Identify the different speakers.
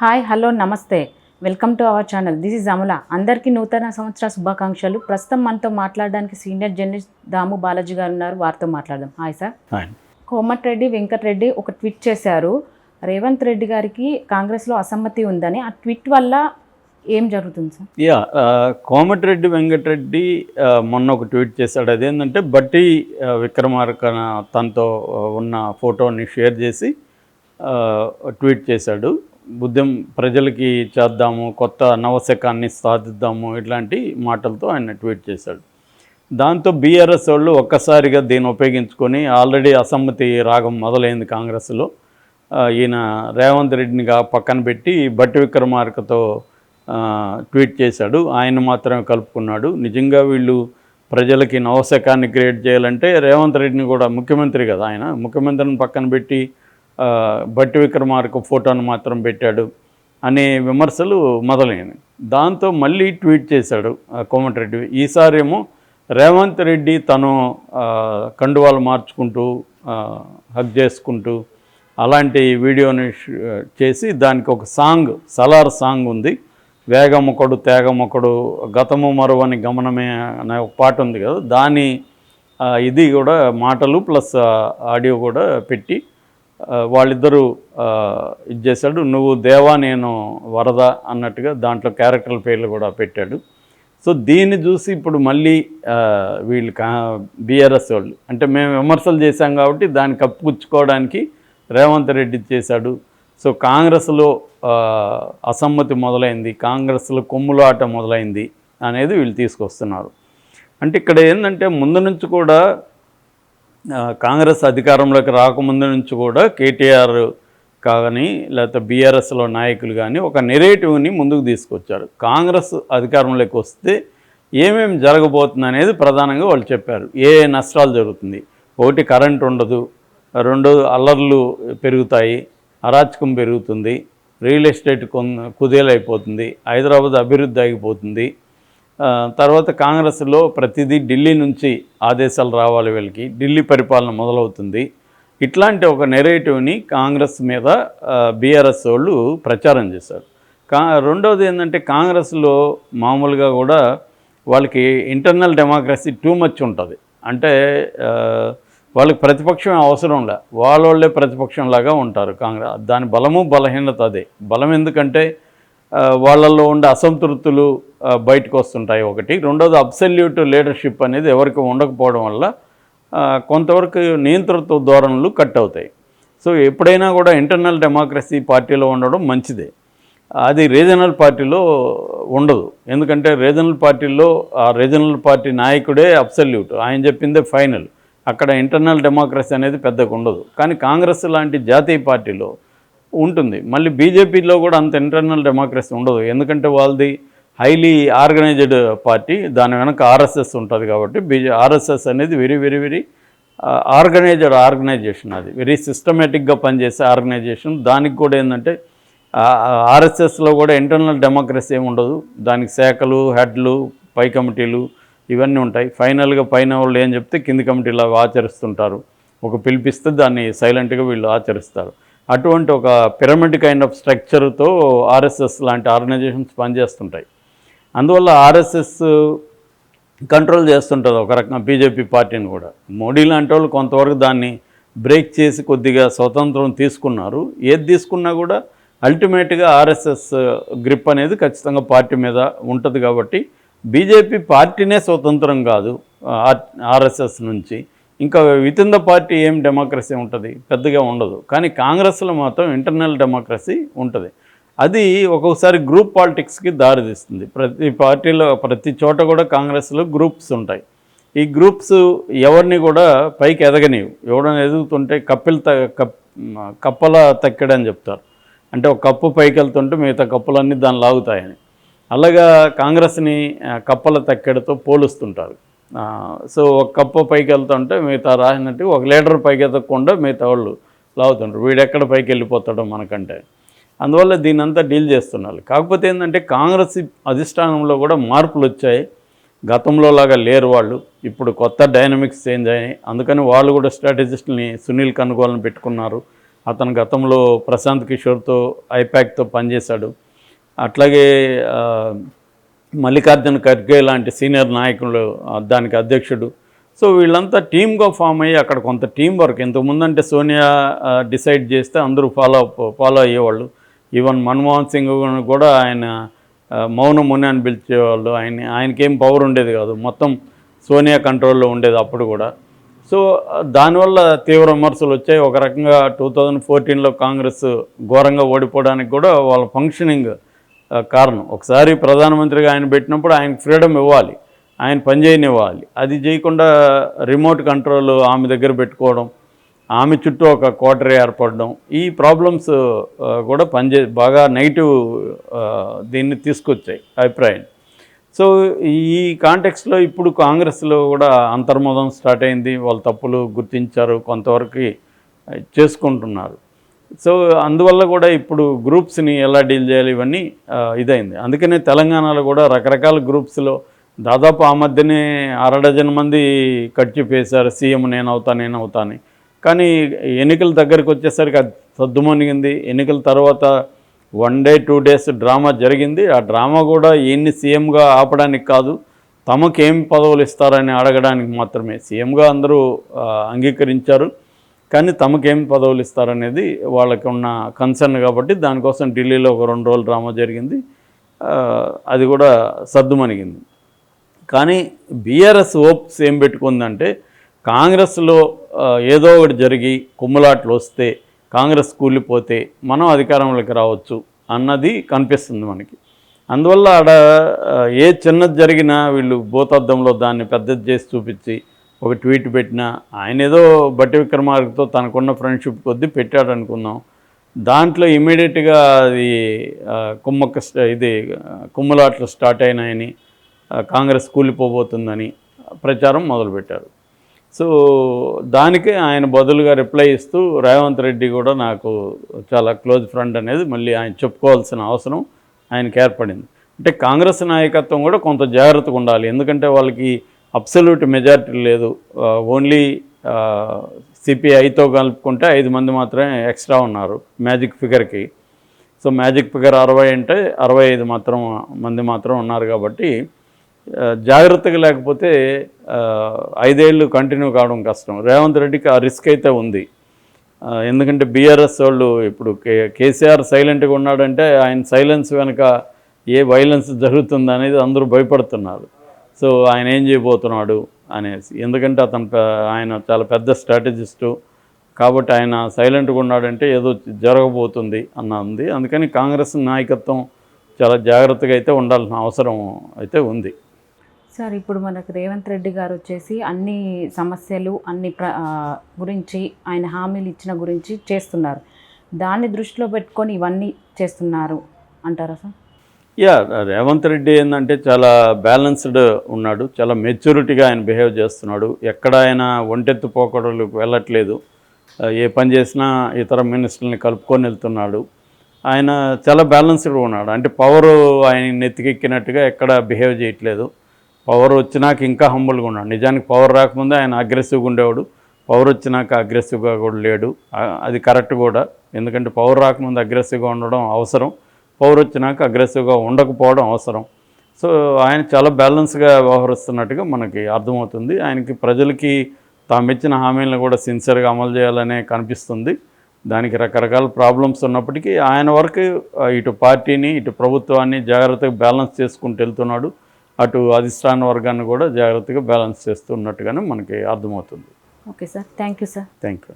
Speaker 1: Hi hello నమస్తే. Welcome to our channel. This is Amala. అందరికీ నూతన సంవత్సర శుభాకాంక్షలు. ప్రస్తుతం మనతో మాట్లాడడానికి సీనియర్ జర్నలిస్ట్ దాము బాలాజీ గారు ఉన్నారు. వారితో మాట్లాడదాం. Hi sir. కోమటిరెడ్డి వెంకటరెడ్డి ఒక ట్వీట్ చేశారు. రేవంత్ రెడ్డి గారికి కాంగ్రెస్లో అసమ్మతి ఉందని. ఆ ట్వీట్ వల్ల ఏం జరుగుతుంది సార్?
Speaker 2: యా కోమటిరెడ్డి వెంకటరెడ్డి మొన్న ఒక ట్వీట్ చేశాడు. అదేంటంటే బట్టి విక్రమార్క తనతో ఉన్న ఫోటోని షేర్ చేసి ట్వీట్ చేశాడు. బుద్ధం ప్రజలకి చేద్దాము కొత్త నవశకాన్ని సాధిద్దాము ఇట్లాంటి మాటలతో ఆయన ట్వీట్ చేశాడు. దాంతో బీఆర్ఎస్ వాళ్ళు ఒక్కసారిగా దీన్ని ఉపయోగించుకొని ఆల్రెడీ అసమ్మతి రాగం మొదలైంది కాంగ్రెస్లో. ఈయన రేవంత్ రెడ్డినిగా పక్కన పెట్టి భట్టి విక్రమార్కతో ట్వీట్ చేశాడు. ఆయన మాత్రమే కలుపుకున్నాడు. నిజంగా వీళ్ళు ప్రజలకి నవశకాన్ని క్రియేట్ చేయాలంటే రేవంత్ రెడ్డిని కూడా ముఖ్యమంత్రి కదా ఆయన. ముఖ్యమంత్రిని పక్కన పెట్టి భట్టి బట్టి విక్రమార్క ఫోటోను మాత్రం పెట్టాడు అనే విమర్శలు మొదలైనవి. దాంతో మళ్ళీ ట్వీట్ చేశాడు కోమటిరెడ్డి. ఈసారి ఏమో రేవంత్ రెడ్డి తను కండువాలు మార్చుకుంటూ హగ్ చేసుకుంటూ అలాంటి వీడియోని చేసి దానికి ఒక సాంగ్ సలార్ సాంగ్ ఉంది. వేగమొకడు తేగమొకడు గతము మరువని గమనమే అనే ఒక పాట ఉంది కదా దాని ఇది కూడా మాటలు ప్లస్ ఆడియో కూడా పెట్టి వాళ్ళిద్దరూ ఇది చేశాడు. నువ్వు దేవా నేను వరద అన్నట్టుగా దాంట్లో క్యారెక్టర్ పేర్లు కూడా పెట్టాడు. సో దీన్ని చూసి ఇప్పుడు మళ్ళీ వీళ్ళు కా బీఆర్ఎస్ వాళ్ళు అంటే మేము విమర్శలు చేశాం కాబట్టి దాన్ని కప్పుపుచ్చుకోవడానికి రేవంత్ రెడ్డి చేశాడు. సో కాంగ్రెస్లో అసమ్మతి మొదలైంది కాంగ్రెస్లో కొమ్ములాట మొదలైంది అనేది వీళ్ళు తీసుకొస్తున్నారు. అంటే ఇక్కడ ఏంటంటే ముందు నుంచి కూడా కాంగ్రెస్ అధికారంలోకి రాకముందు నుంచి కూడా కేటీఆర్ కానీ లేకపోతే బీఆర్ఎస్లో నాయకులు కానీ ఒక నెరేటివ్ని ముందుకు తీసుకొచ్చారు. కాంగ్రెస్ అధికారంలోకి వస్తే ఏమేమి జరగబోతుంది అనేది ప్రధానంగా వాళ్ళు చెప్పారు. ఏ నష్టాలు జరుగుతుంది? ఒకటి కరెంట్ ఉండదు రెండు అల్లర్లు పెరుగుతాయి అరాచకం పెరుగుతుంది రియల్ ఎస్టేట్ కొన్ కుదేలైపోతుంది హైదరాబాద్ అభివృద్ధి ఆగిపోతుంది తర్వాత కాంగ్రెస్లో ప్రతిదీ ఢిల్లీ నుంచి ఆదేశాలు రావాలి వీళ్ళకి. ఢిల్లీ పరిపాలన మొదలవుతుంది. ఇట్లాంటి ఒక నెరేటివ్ని కాంగ్రెస్ మీద బీఆర్ఎస్ వాళ్ళు ప్రచారం చేశారు. కా రెండవది ఏంటంటే కాంగ్రెస్లో మామూలుగా కూడా వాళ్ళకి ఇంటర్నల్ డెమోక్రసీ టూ మచ్ ఉంటుంది. అంటే వాళ్ళకి ప్రతిపక్షం అవసరం లే. వాళ్ళోళ్ళే ప్రతిపక్షంలాగా ఉంటారు కాంగ్రెస్ దాని బలము బలహీనత అదే. బలం ఎందుకంటే వాళ్ళల్లో ఉండే అసంతృప్తులు బయటకు వస్తుంటాయి ఒకటి. రెండోది అబ్సల్యూట్ లీడర్షిప్ అనేది ఎవరికి ఉండకపోవడం వల్ల కొంతవరకు నియంతృత్వ ధోరణులు కట్ అవుతాయి. సో ఎప్పుడైనా కూడా ఇంటర్నల్ డెమోక్రసీ పార్టీలో ఉండడం మంచిదే. అది రీజనల్ పార్టీలో ఉండదు. ఎందుకంటే రీజనల్ పార్టీలో ఆ రీజనల్ పార్టీ నాయకుడే అబ్సల్యూట్. ఆయన చెప్పిందే ఫైనల్. అక్కడ ఇంటర్నల్ డెమోక్రసీ అనేది పెద్దగా ఉండదు. కానీ కాంగ్రెస్ లాంటి జాతీయ పార్టీలో ఉంటుంది. మళ్ళీ బీజేపీలో కూడా అంత ఇంటర్నల్ డెమోక్రసీ ఉండదు. ఎందుకంటే వాళ్ళది హైలీ ఆర్గనైజ్డ్ పార్టీ దాని వెనక ఆర్ఎస్ఎస్ ఉంటుంది కాబట్టి బీజే ఆర్ఎస్ఎస్ అనేది very very very organized organization అది. వెరీ సిస్టమేటిక్గా పనిచేసే ఆర్గనైజేషన్ దానికి కూడా ఏంటంటే ఆర్ఎస్ఎస్లో కూడా ఇంటర్నల్ డెమోక్రసీ ఏమి ఉండదు. దానికి శాఖలు హెడ్లు పై కమిటీలు ఇవన్నీ ఉంటాయి. ఫైనల్గా పైన వాళ్ళు ఏం చెప్తే కింది కమిటీలు అవి ఆచరిస్తుంటారు. ఒక పిలిపిస్తే దాన్ని సైలెంట్గా వీళ్ళు ఆచరిస్తారు. అటువంటి ఒక పిరమిడ్ కైండ్ ఆఫ్ స్ట్రక్చర్తో ఆర్ఎస్ఎస్ లాంటి ఆర్గనైజేషన్స్ పనిచేస్తుంటాయి. అందువల్ల ఆర్ఎస్ఎస్ కంట్రోల్ చేస్తుంటుంది ఒక రకంగా బీజేపీ పార్టీని కూడా. మోడీ లాంటి వాళ్ళు కొంతవరకు దాన్ని బ్రేక్ చేసి కొద్దిగా స్వతంత్రం తీసుకున్నారు. ఏది తీసుకున్నా కూడా అల్టిమేట్గా ఆర్ఎస్ఎస్ గ్రిప్ అనేది ఖచ్చితంగా పార్టీ మీద ఉంటుంది కాబట్టి బీజేపీ పార్టీనే స్వతంత్రం కాదు ఆర్ఎస్ఎస్ నుంచి. ఇంకా విత్ ఇన్ ద పార్టీ ఏం డెమోక్రసీ ఉంటుంది? పెద్దగా ఉండదు. కానీ కాంగ్రెస్లో మాత్రం ఇంటర్నల్ డెమోక్రసీ ఉంటుంది. అది ఒక్కొక్కసారి గ్రూప్ పాలిటిక్స్కి దారితీస్తుంది ప్రతి పార్టీలో ప్రతి చోట కూడా కాంగ్రెస్లో గ్రూప్స్ ఉంటాయి. ఈ గ్రూప్స్ ఎవరిని కూడా పైకి ఎదగనివి ఎవడని ఎదుగుతుంటే కప్పిల త కప్ కప్పల తక్కెడని చెప్తారు. అంటే ఒక కప్పు పైకి వెళ్తుంటే మిగతా కప్పులన్నీ దాన్ని లాగుతాయని. అలాగా కాంగ్రెస్ని కప్పల తక్కెడతో పోలుస్తుంటారు. సో ఒక కప్పు పైకి వెళ్తుంటే మిగతా రాసినట్టు ఒక లీటర్ పైకి ఎదగకుండా మిగతా వాళ్ళు లాగుతుంటారు. వీడెక్కడ పైకి వెళ్ళిపోతాడో మనకంటే. అందువల్ల దీని అంతా డీల్ చేస్తున్నారు. కాకపోతే ఏంటంటే కాంగ్రెస్ అధిష్టానంలో కూడా మార్పులు వచ్చాయి. గతంలో లాగా లేరు వాళ్ళు. ఇప్పుడు కొత్త డైనమిక్స్ చేంజ్ అయ్యాయి అందుకని వాళ్ళు కూడా స్ట్రాటజిస్ట్ని సునీల్ కనుగోలను పెట్టుకున్నారు. అతను గతంలో ప్రశాంత్ కిషోర్తో ఐపాక్తో పనిచేశాడు. అట్లాగే మల్లికార్జున ఖర్గే లాంటి సీనియర్ నాయకులు దానికి అధ్యక్షుడు. సో వీళ్ళంతా టీమ్గా ఫామ్ అయ్యి అక్కడ కొంత టీం వర్క్. ఇంతకుముందు అంటే సోనియా డిసైడ్ చేస్తే అందరూ ఫాలో ఫాలో అయ్యేవాళ్ళు. ఈవెన్ మన్మోహన్ సింగ్ కూడా ఆయన మౌన ముని అని పిలిచేవాళ్ళు. ఆయన ఆయనకేం పవర్ ఉండేది కాదు. మొత్తం సోనియా కంట్రోల్లో ఉండేది అప్పుడు కూడా. సో దానివల్ల తీవ్ర విమర్శలు వచ్చాయి. ఒక రకంగా టూ థౌజండ్ ఫోర్టీన్లో కాంగ్రెస్ ఘోరంగా ఓడిపోవడానికి కూడా వాళ్ళ ఫంక్షనింగ్ కారణం. ఒకసారి ప్రధానమంత్రిగా ఆయన పెట్టినప్పుడు ఆయనకు ఫ్రీడమ్ ఇవ్వాలి. ఆయన పనిచేయనివ్వాలి అది చేయకుండా రిమోట్ కంట్రోల్ ఆమె దగ్గర పెట్టుకోవడం ఆమె చుట్టూ ఒక కోటరీ ఏర్పడడం ఈ ప్రాబ్లమ్స్ కూడా పనిచే బాగా నెగిటివ్ దీన్ని తీసుకొచ్చాయి అభిప్రాయం సో ఈ కాంటెక్స్లో ఇప్పుడు కాంగ్రెస్లో కూడా అంతర్మోదం స్టార్ట్ అయింది. వాళ్ళ తప్పులు గుర్తించారు. కొంతవరకు చేసుకుంటున్నారు. సో అందువల్ల కూడా ఇప్పుడు గ్రూప్స్ని ఎలా డీల్ చేయాలి ఇవన్నీ ఇదైంది. అందుకనే తెలంగాణలో కూడా రకరకాల గ్రూప్స్లో దాదాపు ఆ మధ్యనే అర డజన్ మంది కట్ చెప్పేశారు సీఎం నేను అవుతా నేను అవుతాను కానీ ఎన్నికల దగ్గరికి వచ్చేసరికి అది సద్దుమణిగింది. ఎన్నికల తర్వాత one day two days drama జరిగింది. ఆ డ్రామా కూడా ఈయన్ని సీఎంగా ఆపడానికి కాదు తమకు ఏం పదవులు ఇస్తారని అడగడానికి మాత్రమే. సీఎంగా అందరూ అంగీకరించారు. కానీ తమకేం పదవులు ఇస్తారనేది వాళ్ళకి ఉన్న కన్సర్న్ కాబట్టి దానికోసం ఢిల్లీలో ఒక రెండు రోజులు డ్రామా జరిగింది. అది కూడా సర్దుమణిగింది. కానీ బీఆర్ఎస్ హోప్స్ ఏం పెట్టుకుందంటే కాంగ్రెస్లో ఏదో ఒకటి జరిగి కుమ్ములాట్లు వస్తే కాంగ్రెస్ కూలిపోతే మనం అధికారంలోకి రావచ్చు అన్నది కనిపిస్తుంది మనకి. అందువల్ల ఆడ ఏ చిన్నది జరిగినా వీళ్ళు భూతద్దంలో దాన్ని పెద్దది చేసి చూపించి ఒక ట్వీట్ పెట్టినా ఆయన ఏదో బట్టి విక్రమార్కతో తనకున్న ఫ్రెండ్షిప్ కొద్దీ పెట్టాడు అనుకుందాం దాంట్లో ఇమీడియట్గా అది కుమ్మక్క స్ట- ఇది కుమ్మలాట్లు స్టార్ట్ అయినాయని కాంగ్రెస్ కూలిపోబోతుందని ప్రచారం మొదలుపెట్టారు. సో దానికి ఆయన బదులుగా రిప్లై ఇస్తూ రేవంత్ రెడ్డి కూడా నాకు చాలా క్లోజ్ ఫ్రెండ్ అనేది మళ్ళీ ఆయన చెప్పుకోవాల్సిన అవసరం ఆయనకి ఏర్పడింది. అంటే కాంగ్రెస్ నాయకత్వం కూడా కొంత జాగ్రత్తగా ఉండాలి. ఎందుకంటే వాళ్ళకి అబ్సల్యూట్ మెజారిటీ లేదు. ఓన్లీ సిపిఐతో కలుపుకుంటే ఐదు మంది మాత్రమే ఎక్స్ట్రా ఉన్నారు మ్యాజిక్ ఫిగర్కి. సో మ్యాజిక్ ఫిగర్ అరవై అంటే అరవై ఐదు మాత్రం మంది మాత్రం ఉన్నారు కాబట్టి జాగ్రత్తగా లేకపోతే ఐదేళ్ళు కంటిన్యూ కావడం కష్టం. రేవంత్ రెడ్డికి ఆ రిస్క్ అయితే ఉంది. ఎందుకంటే బీఆర్ఎస్ వాళ్ళు ఇప్పుడు కే కేసీఆర్ సైలెంట్గా ఉన్నాడంటే ఆయన సైలెన్స్ వెనుక ఏ వైలెన్స్ జరుగుతుంది అనేది అందరూ భయపడుతున్నారు. సో ఆయన ఏం చేయబోతున్నాడు అనేసి. ఎందుకంటే అతను ఆయన చాలా పెద్ద స్ట్రాటజిస్టు. కాబట్టి ఆయన సైలెంట్గా ఉన్నాడంటే ఏదో జరగబోతుంది అన్న ఉంది అందుకని కాంగ్రెస్ నాయకత్వం చాలా జాగ్రత్తగా అయితే ఉండాల్సిన అవసరం అయితే ఉంది.
Speaker 1: సార్ ఇప్పుడు మనకు రేవంత్ రెడ్డి గారు వచ్చేసి అన్ని సమస్యలు అన్ని ప్ర గురించి ఆయన హామీలు ఇచ్చిన గురించి చేస్తున్నారు. దాన్ని దృష్టిలో పెట్టుకొని ఇవన్నీ చేస్తున్నారు అంటారా సార్?
Speaker 2: యా రేవంత్ రెడ్డి ఏంటంటే చాలా బ్యాలెన్స్డ్ ఉన్నాడు చాలా మెచ్యూరిటీగా ఆయన బిహేవ్ చేస్తున్నాడు. ఎక్కడ ఆయన ఒంటెత్తు పోకడలకు వెళ్ళట్లేదు. ఏ పని చేసినా ఇతర మినిస్టర్ని కలుపుకొని వెళ్తున్నాడు. ఆయన చాలా బ్యాలెన్స్డ్గా ఉన్నాడు. అంటే పవర్ ఆయన నెత్తికెక్కినట్టుగా ఎక్కడ బిహేవ్ చేయట్లేదు. పవర్ వచ్చినాక ఇంకా హంబుల్గా ఉన్నాడు. నిజానికి పవర్ రాకముందే ఆయన అగ్రెసివ్గా ఉండేవాడు. పవర్ వచ్చినాక అగ్రెసివ్గా కూడా లేడు. అది కరెక్ట్ కూడా. ఎందుకంటే పవర్ రాకముందు అగ్రెసివ్గా ఉండడం అవసరం. పవర్ వచ్చినాక అగ్రెసివ్గా ఉండకపోవడం అవసరం. సో ఆయన చాలా బ్యాలెన్స్గా వ్యవహరిస్తున్నట్టుగా మనకి అర్థమవుతుంది. ఆయనకి ప్రజలకి తాము ఇచ్చిన హామీలను కూడా సిన్సియర్గా అమలు చేయాలనే కనిపిస్తుంది. దానికి రకరకాల ప్రాబ్లమ్స్ ఉన్నప్పటికీ ఆయన వరకు ఇటు పార్టీని ఇటు ప్రభుత్వాన్ని జాగ్రత్తగా బ్యాలెన్స్ చేసుకుంటూ వెళ్తున్నాడు. అటు అధిష్టాన వర్గాన్ని కూడా జాగ్రత్తగా బ్యాలెన్స్ చేస్తున్నట్టుగానే మనకి అర్థమవుతుంది.
Speaker 1: Okay sir thank you sir
Speaker 2: thank you